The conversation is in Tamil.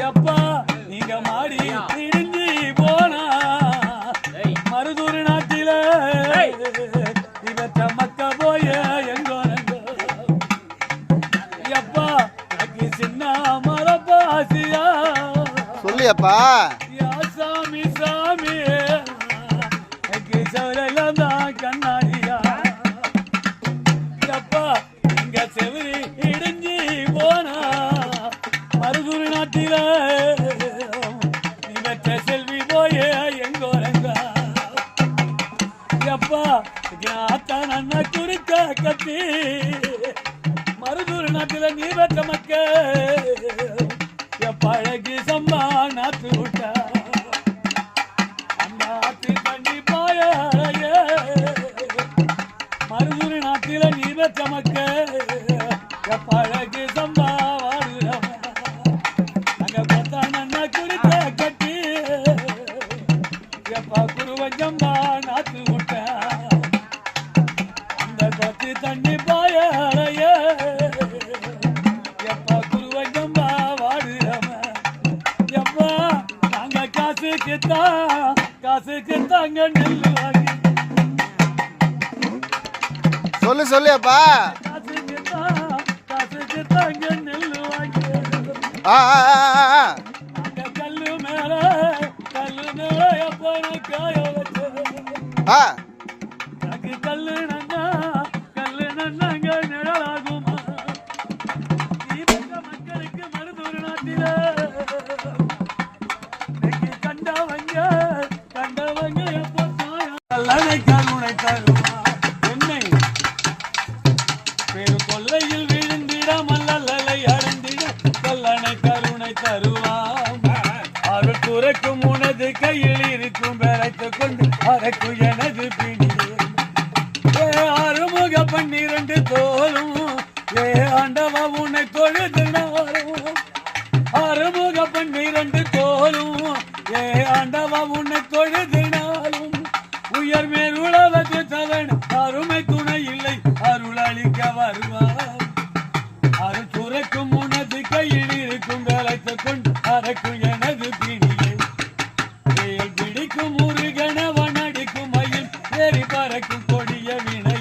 எப்பா நீங்க மாடி திரிஞ்சு போனா? மருதூர் நாட்டில இவற்ற மக்க போய எங்கோ எப்பா சின்ன மரப்பாசியா? சொல்லியப்பா. மருதூர் நீ பெற்ற செல்வி போய எங்கோரங்க அப்பா ஆத்தா நன்ன குறுக்க கத்தி. மருதூர் நாட்டில நீ பெற்ற மக்க பழகி சம்பா நாத்து விட்டா. அந்த பாய மருதூர் நீ பெற்ற மக்க எப்பா குருவஞ்சம்பா நாத்து விட்ட அந்த கொத்தி தண்ணி பாய எப்பா குருவஞ்சம்பா வாடுறவ எப்பா நாங்க காசுக்கு தான் காசுக்கு தாங்க நெல்லு வாங்கி. சொல்லு சொல்லியப்பா காசுக்கு தான் காசுக்கு தாங்க நெல்லு வாங்கி. ஆ. கல்லு நன்னா கல்லு நன்னாங்க நிழலாகுமா? மக்களுக்கு மருதூர் நாட்டில. கண்டவங்க கண்டவங்க எப்போ கல்லணை கருணை தருமா? என்னை? பெரு கொல்லையில் விழுந்திட மல்லலை அடைந்திட கல்லணை கருணை தருவாம். அருள் துறக்கும் உனது கையில் கொண்டு அரக்கு எனது பிணி ஏ அறுமுக பன்னிரண்டு தோலும் ஏ ஆண்டவா உன்னை தொழுது அறுமுக பன்னிரண்டு தோலும் ஏ ஆண்டவா உன்னை தொழுதினாலும் உயர் மேல் உழவத்து தவன் அருமை துணை இல்லை அருள் அளிக்க வருவார். அருள் துறைக்கும் உனது கையில் இருக்கும் விளைத்துக் கொண்டு அரக்கு தீய வினை